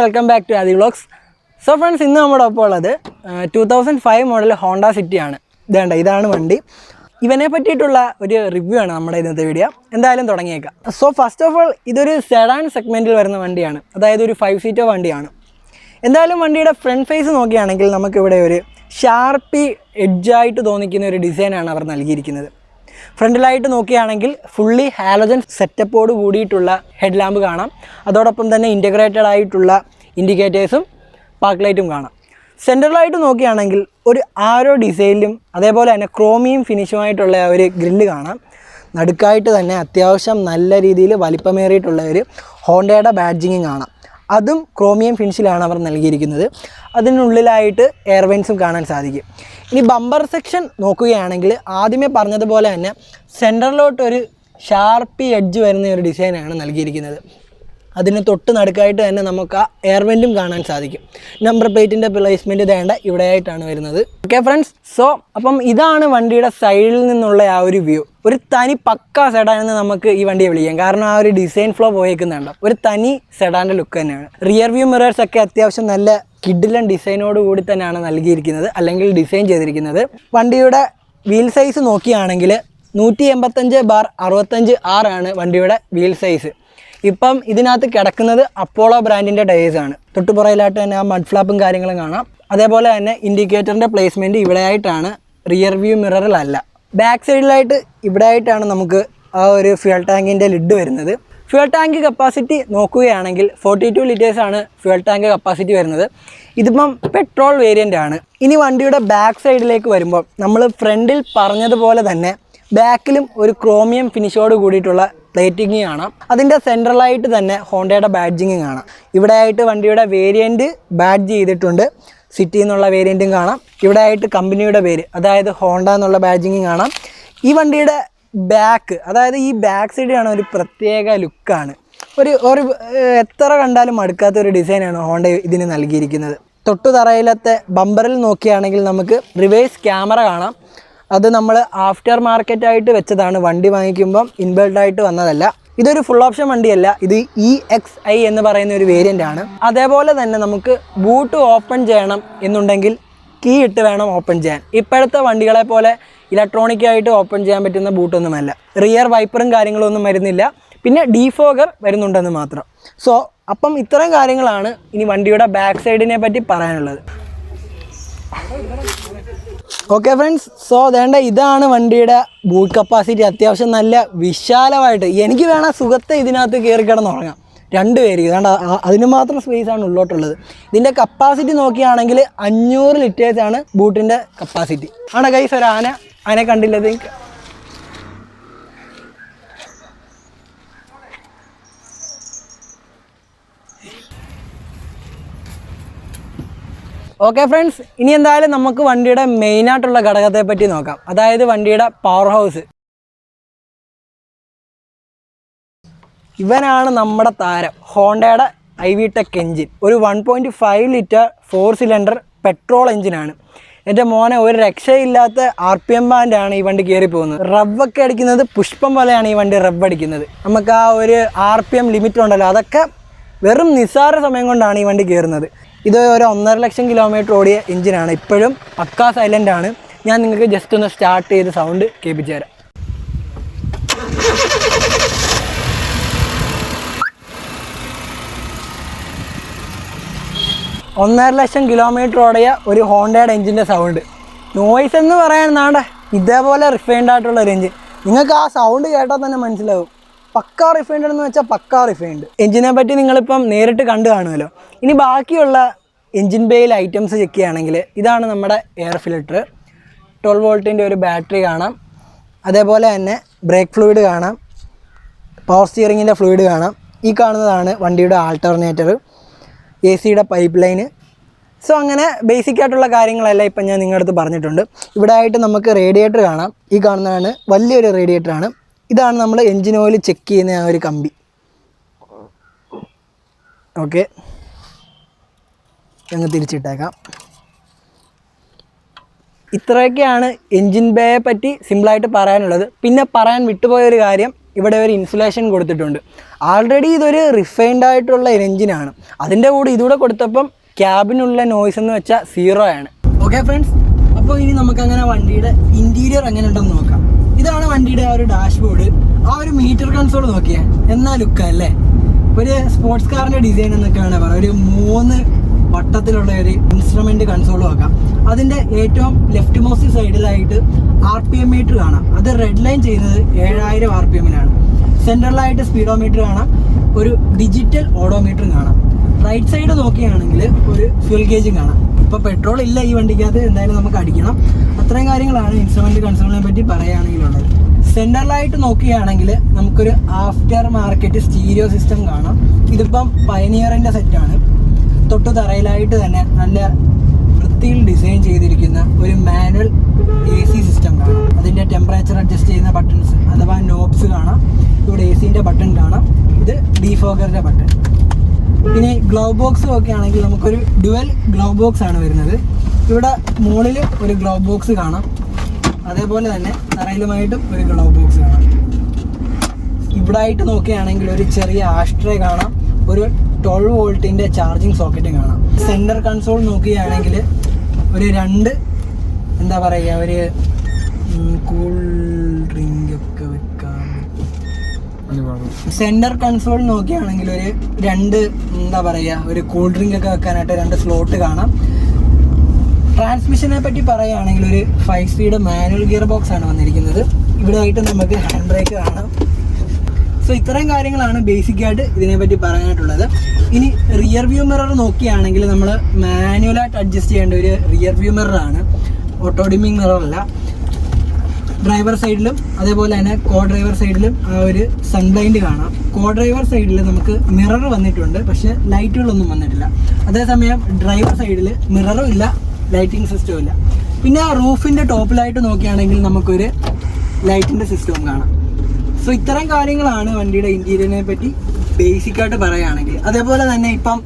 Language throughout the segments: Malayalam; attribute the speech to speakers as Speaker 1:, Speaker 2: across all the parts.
Speaker 1: Welcome back to Aadi vlogs so friends ഇന്ന് നമ്മുടെ ഒപ്പം ഉള്ളത് two thousand five model Honda സിറ്റിയാണ് ഇതേണ്ട ഇതാണ് വണ്ടി. ഇവനെ പറ്റിയിട്ടുള്ള ഒരു റിവ്യൂ ആണ് നമ്മുടെ ഇന്നത്തെ വീഡിയോ എന്തായാലും തുടങ്ങിയേക്കാം. സോ ഫസ്റ്റ് ഓഫ് ഓൾ ഇതൊരു സെഡാൻ സെഗ്മെന്റിൽ വരുന്ന വണ്ടിയാണ്. അതായത് ഒരു ഫൈവ് സീറ്റർ വണ്ടിയാണ്. എന്തായാലും വണ്ടിയുടെ ഫ്രണ്ട് ഫേസ് നോക്കുകയാണെങ്കിൽ നമുക്കിവിടെ ഒരു ഷാർപ്പി എഡ്ജായിട്ട് തോന്നിക്കുന്ന ഒരു ഡിസൈനാണ് അവർ നൽകിയിരിക്കുന്നത്. ഫ്രണ്ടിലായിട്ട് നോക്കുകയാണെങ്കിൽ ഫുള്ളി ഹാലജൻ സെറ്റപ്പോട് കൂടിയിട്ടുള്ള ഹെഡ് ലാമ്പ് കാണാം. അതോടൊപ്പം തന്നെ ഇന്റഗ്രേറ്റഡ് ആയിട്ടുള്ള ഇൻഡിക്കേറ്റേഴ്സും പാർക്ക് ലൈറ്റും കാണാം. സെന്ററിലായിട്ട് നോക്കുകയാണെങ്കിൽ ഒരു ആരോ ഡിസൈനിലും അതേപോലെ തന്നെ ക്രോമിയും ഫിനിഷുമായിട്ടുള്ള ഒരു ഗ്രില്ല് കാണാം. നടുക്കായിട്ട് തന്നെ അത്യാവശ്യം നല്ല രീതിയിൽ വലിപ്പമേറിയിട്ടുള്ള ഒരു ഹോണ്ടയുടെ ബാഡ്ജിങ്ങും കാണാം. അതും ക്രോമിയം ഫിനിഷിലാണ് അവർ നൽകിയിരിക്കുന്നത്. അതിനുള്ളിലായിട്ട് എയർവെൻസും കാണാൻ സാധിക്കും. ഇനി ബമ്പർ സെക്ഷൻ നോക്കുകയാണെങ്കിൽ ആദ്യമേ പറഞ്ഞതുപോലെ തന്നെ സെന്ററിലോട്ടൊരു ഷാർപ്പി എഡ്ജ് വരുന്ന ഒരു ഡിസൈനാണ് നൽകിയിരിക്കുന്നത്. അതിന് തൊട്ട് നടുക്കായിട്ട് തന്നെ നമുക്ക് ആ എയർവെന്റും കാണാൻ സാധിക്കും. നമ്പർ പ്ലേറ്റിന്റെ പ്ലേസ്മെന്റ് ഇതേണ്ട ഇവിടെയായിട്ടാണ് വരുന്നത്. ഓക്കെ ഫ്രണ്ട്സ് സോ അപ്പം ഇതാണ് വണ്ടിയുടെ സൈഡിൽ നിന്നുള്ള ആ ഒരു വ്യൂ ഒരു തനി പക്ക സെഡാൻ എന്ന് നമുക്ക് ഈ വണ്ടിയെ വിളിക്കാം. കാരണം ആ ഒരു ഡിസൈൻ ഫ്ലോ പോയേക്കുന്നുണ്ട്. ഒരു തനി സെഡാന്റെ ലുക്ക് തന്നെയാണ്. റിയർ വ്യൂ മിറേഴ്സ് ഒക്കെ അത്യാവശ്യം നല്ല കിഡിലൻ ഡിസൈനോട് കൂടി തന്നെയാണ് നൽകിയിരിക്കുന്നത്. അല്ലെങ്കിൽ ഡിസൈൻ ചെയ്തിരിക്കുന്നത്. വണ്ടിയുടെ വീൽ സൈസ് നോക്കിയാണെങ്കിൽ നൂറ്റി എൺപത്തഞ്ച് ബാർ അറുപത്തഞ്ച് ആറാണ് വണ്ടിയുടെ വീൽ സൈസ് ഇപ്പം ഇതിനകത്ത് കിടക്കുന്നത് അപ്പോളോ ബ്രാൻഡിന്റെ ടയേഴ്സാണ് തൊട്ടുപുറയിലായിട്ട് തന്നെ ആ മഡ് ഫ്ലാപ്പും കാര്യങ്ങളും കാണാം. അതേപോലെ തന്നെ ഇൻഡിക്കേറ്ററിന്റെ പ്ലേസ്മെന്റ് ഇവിടെയായിട്ടാണ് റിയർ വ്യൂ മിററിലല്ല ബാക്ക് സൈഡിലായിട്ട് ഇവിടെ ആയിട്ടാണ് നമുക്ക് ആ ഒരു ഫ്യൂൽ ടാങ്കിന്റെ ലിഡ് വരുന്നത്. ഫ്യൂൽ ടാങ്ക് കപ്പാസിറ്റി നോക്കുകയാണെങ്കിൽ ഫോർട്ടി ടു ലിറ്റേഴ്സാണ് ഫ്യൂൽ ടാങ്ക് കപ്പാസിറ്റി വരുന്നത്. ഇതിപ്പം പെട്രോൾ വേരിയന്റ് ആണ്. ഇനി വണ്ടിയുടെ ബാക്ക് സൈഡിലേക്ക് വരുമ്പോൾ നമ്മൾ ഫ്രണ്ടിൽ പറഞ്ഞതുപോലെ തന്നെ ബാക്കിലും ഒരു ക്രോമിയം ഫിനിഷോട് കൂടിയിട്ടുള്ള പ്ലേറ്റിംഗ് കാണാം. അതിന്റെ സെൻട്രലായിട്ട് തന്നെ ഹോണ്ടയുടെ ബാഡ്ജിങ് കാണാം. ഇവിടെ ആയിട്ട് വണ്ടിയുടെ വേരിയന്റ് ബാഡ്ജ് ചെയ്തിട്ടുണ്ട്. സിറ്റി എന്നുള്ള വേരിയന്റും കാണാം. ഇവിടെ ആയിട്ട് കമ്പനിയുടെ പേര് അതായത് ഹോണ്ട എന്നുള്ള ബാഡ്ജിങ് കാണാം. ഈ വണ്ടിയുടെ ബാക്ക് അതായത് ഈ ബാക്ക് സൈഡ് കാണാൻ ഒരു പ്രത്യേക ലുക്കാണ്. ഒരു ഒരു എത്ര കണ്ടാലും മടുക്കാത്ത ഒരു ഡിസൈനാണ് ഹോണ്ട ഇതിന് നൽകിയിരിക്കുന്നത്. തൊട്ടു തറയിലത്തെ ബമ്പറിൽ നോക്കുകയാണെങ്കിൽ നമുക്ക് റിവേഴ്സ് ക്യാമറ കാണാം. അത് നമ്മൾ ആഫ്റ്റർ മാർക്കറ്റായിട്ട് വെച്ചതാണ്. വണ്ടി വാങ്ങിക്കുമ്പം ഇൻബിൾഡായിട്ട് വന്നതല്ല. ഇതൊരു ഫുൾ ഓപ്ഷൻ വണ്ടിയല്ല. ഇത് ഇ എക്സ് ഐ എന്ന് പറയുന്ന ഒരു വേരിയന്റ് ആണ്. അതേപോലെ തന്നെ നമുക്ക് ബൂട്ട് ഓപ്പൺ ചെയ്യണം എന്നുണ്ടെങ്കിൽ കീ ഇട്ട് വേണം ഓപ്പൺ ചെയ്യാൻ. ഇപ്പോഴത്തെ വണ്ടികളെ പോലെ ഇലക്ട്രോണിക് ആയിട്ട് ഓപ്പൺ ചെയ്യാൻ പറ്റുന്ന ബൂട്ടൊന്നുമല്ല റിയർ വൈപ്പറും കാര്യങ്ങളൊന്നും വരുന്നില്ല. പിന്നെ ഡീഫോഗർ വരുന്നുണ്ടെന്ന് മാത്രം. സോ അപ്പം ഇത്തരം കാര്യങ്ങളാണ് ഇനി വണ്ടിയുടെ ബാക്ക് സൈഡിനെ പറ്റി പറയാനുള്ളത്. ഓക്കെ ഫ്രണ്ട്സ് സോ വേണ്ട ഇതാണ് വണ്ടിയുടെ ബൂട്ട് കപ്പാസിറ്റി അത്യാവശ്യം നല്ല വിശാലമായിട്ട്. എനിക്ക് വേണം സുഖത്തെ ഇതിനകത്ത് കയറി കിടന്നുറങ്ങാം രണ്ട് പേര്. ഇതാണ്ട് അതിന് മാത്രം സ്പേസ് ആണ് ഉള്ളോട്ടുള്ളത്. ഇതിന്റെ കപ്പാസിറ്റി നോക്കിയാണെങ്കിൽ അഞ്ഞൂറ് ലിറ്റേഴ്സാണ് ബൂട്ടിന്റെ കപ്പാസിറ്റി ആണ് കൈസ് ഒരു ആന. ആനെ കണ്ടില്ലത് ഓക്കെ ഫ്രണ്ട്സ് ഇനി എന്തായാലും നമുക്ക് വണ്ടിയുടെ മെയിനായിട്ടുള്ള ഘടകത്തെ പറ്റി നോക്കാം. അതായത് വണ്ടിയുടെ പവർ ഹൗസ് ഇവനാണ് നമ്മുടെ താരം. ഹോണ്ടയുടെ ഐ വി ടെക് എഞ്ചിൻ ഒരു one point five litre four cylinder petrol എഞ്ചിനാണ് എന്റെ മോനെ ഒരു രക്ഷയില്ലാത്ത ആർ പി എം ബാൻഡാണ് ഈ വണ്ടി കയറി പോകുന്നത് റബ്ബൊക്കെ അടിക്കുന്നത് പുഷ്പം പോലെയാണ് ഈ വണ്ടി റബ്ബ് അടിക്കുന്നത്. നമുക്ക് ആ ഒരു ആർ പി എം ലിമിറ്റ് ഉണ്ടല്ലോ അതൊക്കെ വെറും നിസ്സാര സമയം കൊണ്ടാണ് ഈ വണ്ടി കയറുന്നത്. ഇത് ഒരു ഒന്നര ലക്ഷം കിലോമീറ്റർ ഓടിയ എഞ്ചിനാണ്. ഇപ്പോഴും പക്കാ സൈലന്റ് ആണ്. ഞാൻ നിങ്ങൾക്ക് ജസ്റ്റ് ഒന്ന് സ്റ്റാർട്ട് ചെയ്ത് സൗണ്ട് കേൾപ്പിച്ചു തരാം. ഒന്നര ലക്ഷം കിലോമീറ്റർ ഓടിയ ഒരു ഹോണ്ടയുടെ എഞ്ചിന്റെ സൗണ്ട് നോയ്സ് എന്ന് പറയാൻ നാണ്ട ഇതേപോലെ റിഫൈൻഡ് ആയിട്ടുള്ള ഒരു എഞ്ചിൻ നിങ്ങൾക്ക് ആ സൗണ്ട് കേട്ടാൽ തന്നെ മനസ്സിലാവും. പക്കാ റിഫൈൻഡ് എന്ന് വെച്ചാൽ പക്ക റിഫൈൻഡ് എഞ്ചിനെ പറ്റി നിങ്ങളിപ്പം നേരിട്ട് കണ്ടു കാണുമല്ലോ. ഇനി ബാക്കിയുള്ള എഞ്ചിൻ ബേയിൽ ഐറ്റംസ് ചെക്ക് ചെയ്യുകയാണെങ്കിൽ ഇതാണ് നമ്മുടെ എയർ ഫിൽട്ടർ ട്വൽവ് വോൾട്ടിന്റെ ഒരു ബാറ്ററി കാണാം. അതേപോലെ തന്നെ ബ്രേക്ക് ഫ്ലൂയിഡ് കാണാം. പവർ സ്റ്റിയറിങ്ങിന്റെ ഫ്ലൂയിഡ് കാണാം. ഈ കാണുന്നതാണ് വണ്ടിയുടെ ആൾട്ടർനേറ്റർ എ സിയുടെ പൈപ്പ് ലൈന് സോ അങ്ങനെ ബേസിക് ആയിട്ടുള്ള കാര്യങ്ങളെല്ലാം ഇപ്പം ഞാൻ നിങ്ങളുടെ അടുത്ത് പറഞ്ഞിട്ടുണ്ട്. ഇവിടെ ആയിട്ട് നമുക്ക് റേഡിയേറ്റർ കാണാം. ഈ കാണുന്നതാണ് വലിയൊരു റേഡിയേറ്ററാണ് ഇതാണ് നമ്മൾ എൻജിൻ ഓയിൽ ചെക്ക് ചെയ്യുന്ന ആ ഒരു കമ്പി. ഓക്കെ ഞങ്ങൾ തിരിച്ചിട്ടേക്കാം. ഇത്രയൊക്കെയാണ് എൻജിൻ ബേയെ പറ്റി സിമ്പിളായിട്ട് പറയാനുള്ളത്. പിന്നെ പറയാൻ വിട്ടുപോയ ഒരു കാര്യം ഇവിടെ ഒരു ഇൻസുലേഷൻ കൊടുത്തിട്ടുണ്ട്. ആൾറെഡി ഇതൊരു റിഫൈൻഡ് ആയിട്ടുള്ള എൻജിനാണ് അതിന്റെ കൂടെ ഇതുകൂടെ കൊടുത്തപ്പം ക്യാബിനുള്ള നോയ്സ് എന്ന് വെച്ചാൽ സീറോ ആണ്. ഓക്കെ ഫ്രണ്ട്സ് അപ്പോൾ ഇനി നമുക്കങ്ങനെ വണ്ടിയുടെ ഇന്റീരിയർ എങ്ങനെ ഉണ്ടെന്ന് നോക്കാം. ഇതാണ് വണ്ടിയുടെ ആ ഒരു ഡാഷ്ബോർഡ് ആ ഒരു മീറ്റർ കൺസോൾ നോക്കിയാൽ എന്നാ ലുക്ക് അല്ലേ? ഒരു സ്പോർട്സ് കാറിന്റെ ഡിസൈൻ എന്നൊക്കെ വേണേൽ ഒരു മൂന്ന് വട്ടത്തിലുള്ള ഒരു ഇൻസ്ട്രുമെന്റ് കൺസോൾ നോക്കാം. അതിന്റെ ഏറ്റവും ലെഫ്റ്റ് മോസ്റ്റ് സൈഡിലായിട്ട് ആർ പി എം മീറ്റർ കാണാം. അത് റെഡ് ലൈൻ ചെയ്യുന്നത് ഏഴായിരം ആർ പി എമ്മിലാണ് സെൻട്രലായിട്ട് സ്പീഡോമീറ്റർ കാണാം. ഒരു ഡിജിറ്റൽ ഓഡോമീറ്ററും കാണാം. റൈറ്റ് സൈഡ് നോക്കുകയാണെങ്കിൽ ഒരു ഫ്യൂൽ ഗേജും കാണാം. ഇപ്പോൾ പെട്രോൾ ഇല്ല ഈ വണ്ടിക്കകത്ത് എന്തായാലും നമുക്ക് അടിക്കണം. അത്രയും കാര്യങ്ങളാണ് ഇൻസ്ട്രുമെന്റ് കൺസ്യൂമറിനെ പറ്റി പറയുകയാണെങ്കിലുള്ളത് സെൻട്രലായിട്ട് നോക്കുകയാണെങ്കിൽ നമുക്കൊരു ആഫ്റ്റർ മാർക്കറ്റ് സ്റ്റീരിയോ സിസ്റ്റം കാണാം. ഇതിപ്പം പയനിയറിന്റെ സെറ്റാണ് തൊട്ടു തറയിലായിട്ട് തന്നെ നല്ല വൃത്തിയിൽ ഡിസൈൻ ചെയ്തിരിക്കുന്ന ഒരു മാനുവൽ എ സി സിസ്റ്റം കാണാം. അതിന്റെ ടെമ്പറേച്ചർ അഡ്ജസ്റ്റ് ചെയ്യുന്ന ബട്ടൺസ് അഥവാ നോബ്സ് കാണാം. ഇവിടെ എ സിന്റെ ബട്ടൺ കാണാം. ഇത് ഡീഫോഗറിന്റെ ബട്ടൺ പിന്നെ ഗ്ലൗ ബോക്സ് ഒക്കെ ആണെങ്കിൽ നമുക്കൊരു ഡുവൽ ഗ്ലൗ ബോക്സ് ആണ് വരുന്നത്. ഇവിടെ മുകളിൽ ഒരു ഗ്ലൗ ബോക്സ് കാണാം. അതേപോലെ തന്നെ തറയിലുമായിട്ടും ഒരു ഗ്ലൗ ബോക്സ് കാണാം. ഇവിടെ ആയിട്ട് നോക്കുകയാണെങ്കിൽ ഒരു ചെറിയ ആഷ്ട്രേ കാണാം. ഒരു ട്വൽവ് വോൾട്ടിന്റെ ചാർജിങ് സോക്കറ്റ് കാണാം. സെന്റർ കൺസോൾ നോക്കുകയാണെങ്കിൽ ഒരു രണ്ട് എന്താ പറയുക ഒരു കൂൾ ഡ്രിങ്ക് ഒക്കെ സെന്റർ കൺസോൾ നോക്കിയാണെങ്കിൽ ഒരു രണ്ട് എന്താ പറയുക ഒരു കൂൾ ഡ്രിങ്ക് ഒക്കെ വെക്കാനായിട്ട് രണ്ട് സ്ലോട്ട് കാണാം. ട്രാൻസ്മിഷനെ പറ്റി പറയുകയാണെങ്കിൽ ഒരു five speed manual gear box ആണ് വന്നിരിക്കുന്നത്. ഇവിടെ ആയിട്ട് നമുക്ക് ഹാൻഡ് ബ്രേക്ക് കാണാം. സോ ഇത്രയും കാര്യങ്ങളാണ് ബേസിക് ആയിട്ട് ഇതിനെപ്പറ്റി പറയാനായിട്ടുള്ളത്. ഇനി റിയർ വ്യൂ മിറർ നോക്കിയാണെങ്കിൽ നമ്മൾ മാനുവലായിട്ട് അഡ്ജസ്റ്റ് ചെയ്യേണ്ട ഒരു റിയർ വ്യൂ മിററാണ് ഓട്ടോഡിമിങ് മിറർ അല്ല. ഡ്രൈവർ സൈഡിലും അതേപോലെ തന്നെ കോ ഡ്രൈവർ സൈഡിലും ആ ഒരു സൺബ്ലൈൻഡ് കാണാം. കോ ഡ്രൈവർ സൈഡിൽ നമുക്ക് മിറർ വന്നിട്ടുണ്ട് പക്ഷേ ലൈറ്റുകളൊന്നും വന്നിട്ടില്ല. അതേസമയം ഡ്രൈവർ സൈഡിൽ മിററും ഇല്ല ലൈറ്റിംഗ് സിസ്റ്റവും ഇല്ല. പിന്നെ ആ റൂഫിന്റെ ടോപ്പിലായിട്ട് നോക്കുകയാണെങ്കിൽ നമുക്കൊരു ലൈറ്റിന്റെ സിസ്റ്റവും കാണാം. സോ ഇത്തരം കാര്യങ്ങളാണ് വണ്ടിയുടെ ഇന്റീരിയറിനെ പറ്റി ബേസിക്കായിട്ട് പറയുകയാണെങ്കിൽ. അതേപോലെ തന്നെ ഇപ്പം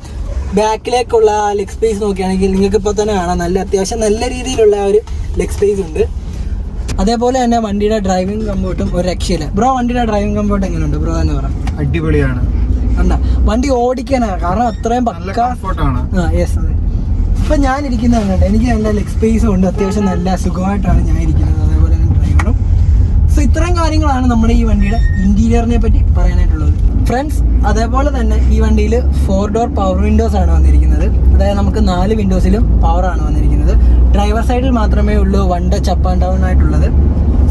Speaker 1: ബാക്കിലേക്കുള്ള ലെഗ് സ്പേസ് നോക്കുകയാണെങ്കിൽ നിങ്ങൾക്ക് ഇപ്പോൾ തന്നെ കാണാം നല്ല അത്യാവശ്യം നല്ല രീതിയിലുള്ള ഒരു ലെഗ് സ്പേസ് ഉണ്ട്. അതേപോലെ തന്നെ വണ്ടിയുടെ ഡ്രൈവിംഗ് കമ്പോർട്ടും ഒരു രക്ഷയില്ല. ബ്രോ വണ്ടിയുടെ ഡ്രൈവിംഗ് കമ്പോർട്ട് എങ്ങനെയുണ്ട് ബ്രോ എന്ന് പറയാം
Speaker 2: അടിപൊളിയാണ്.
Speaker 1: കണ്ട. വണ്ടി ഓടിക്കാനാണ്. കാരണം അത്രയും പക്ക യെസ് അതെ. ഇപ്പം ഞാൻ ഇരിക്കുന്നത് കണ്ടോ? എനിക്ക് നല്ല ലെഗ് സ്പേസും ഉണ്ട്. അത്യാവശ്യം നല്ല സുഖമായിട്ടാണ് ഞാൻ ഇരിക്കുന്നത് അതേപോലെ തന്നെ ഡ്രൈവറും സോ ഇത്രയും കാര്യങ്ങളാണ് നമ്മുടെ ഈ വണ്ടിയുടെ ഇന്റീരിയറിനെ പറ്റി പറയാനായിട്ടുള്ളത്. ഫ്രണ്ട്സ് അതേപോലെ തന്നെ ഈ വണ്ടിയിൽ ഫോർ ഡോർ പവർ വിൻഡോസ് ആണ് വന്നിരിക്കുന്നത്. അതായത് നമുക്ക് നാല് വിൻഡോസിലും പവർ ആണ് വന്നിരിക്കുന്നത്. ഡ്രൈവർ സൈഡിൽ മാത്രമേ ഉള്ളൂ one touch up and down ആയിട്ടുള്ളത്.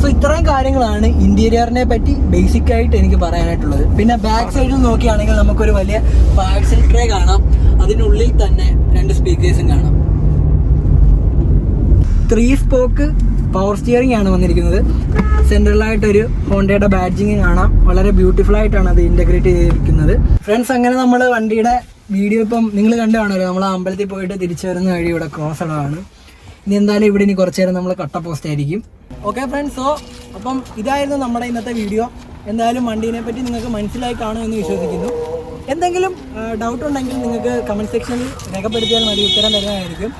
Speaker 1: സോ ഇത്രയും കാര്യങ്ങളാണ് ഇന്റീരിയറിനെ പറ്റി ബേസിക് ആയിട്ട് എനിക്ക് പറയാനായിട്ടുള്ളത്. പിന്നെ ബാക്ക് സൈഡിൽ നോക്കുകയാണെങ്കിൽ നമുക്കൊരു വലിയ പാഴ്സൽ ട്രേ കാണാം. അതിനുള്ളിൽ തന്നെ രണ്ട് സ്പീക്കേഴ്സും കാണാം. ത്രീ സ്പോക്ക് പവർ സ്റ്റിയറിംഗ് ആണ് വന്നിരിക്കുന്നത്. സെൻട്രലായിട്ടൊരു ഹോണ്ടയുടെ ബാഡ്ജിങ് കാണാം. വളരെ ബ്യൂട്ടിഫുൾ ആയിട്ടാണ് അത് ഇന്റഗ്രേറ്റ് ചെയ്തിരിക്കുന്നത്. ഫ്രണ്ട്സ് അങ്ങനെ നമ്മൾ വണ്ടിയുടെ വീഡിയോ ഇപ്പം നിങ്ങൾ കണ്ടു കാണുമല്ലോ. നമ്മൾ അമ്പലത്തിൽ പോയിട്ട് തിരിച്ചു വരുന്ന വഴി ഇവിടെ ക്രോസ് ഉള്ളതാണ്. ഇനി എന്തായാലും ഇവിടെ ഇനി കുറച്ച് നേരം നമ്മൾ കട്ട പോസ്റ്റ് ആയിരിക്കും. ഓക്കെ ഫ്രണ്ട്സ് സോ അപ്പം ഇതായിരുന്നു നമ്മുടെ ഇന്നത്തെ വീഡിയോ എന്തായാലും വണ്ടീനെ പറ്റി നിങ്ങൾക്ക് മനസ്സിലായി കാണുമെന്ന് വിശ്വസിക്കുന്നു. എന്തെങ്കിലും ഡൗട്ട് ഉണ്ടെങ്കിൽ നിങ്ങൾക്ക് കമന്റ് സെക്ഷനിൽ രേഖപ്പെടുത്തിയാൽ മതി ഉത്തരം തരുന്നതായിരിക്കും.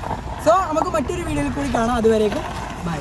Speaker 1: സോ നമുക്ക് മറ്റൊരു വീഡിയോയിൽ കൂടി കാണാം. അതുവരേക്കും ബൈ